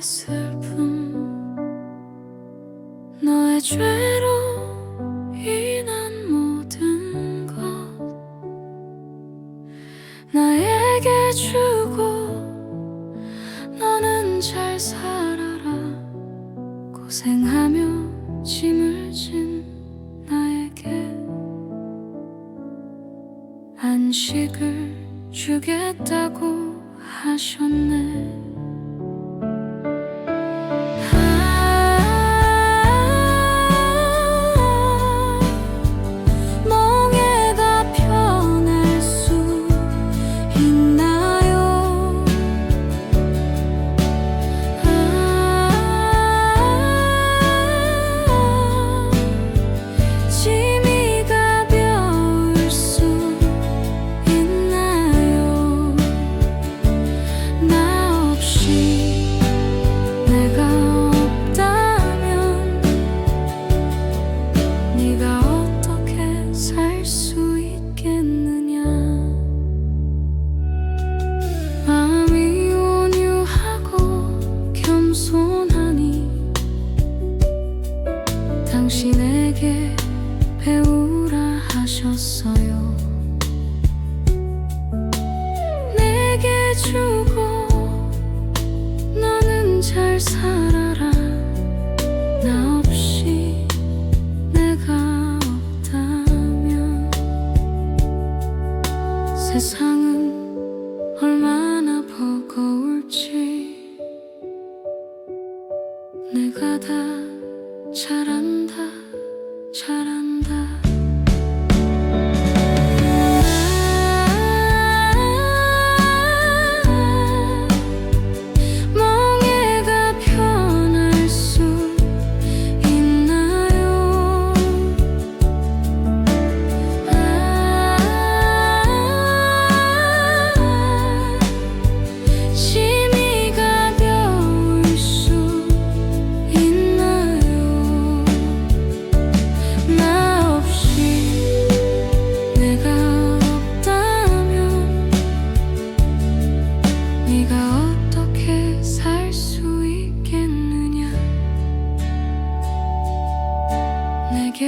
슬픔 너의 죄로 인한 모든 것. 나에게 주고 너는 잘 살아라. 고생하며 짐을 진 나에게 안식을 주겠다고 하셨네 당신에게 배우라 하셨어요. 내게 주고 너는 잘 살아라. 나 없이 내가 없다면 세상 잘한다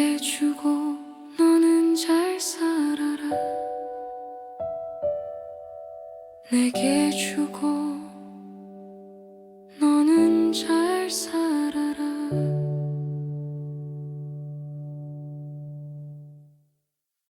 내게 주고 너는 잘 살아라. 내게 주고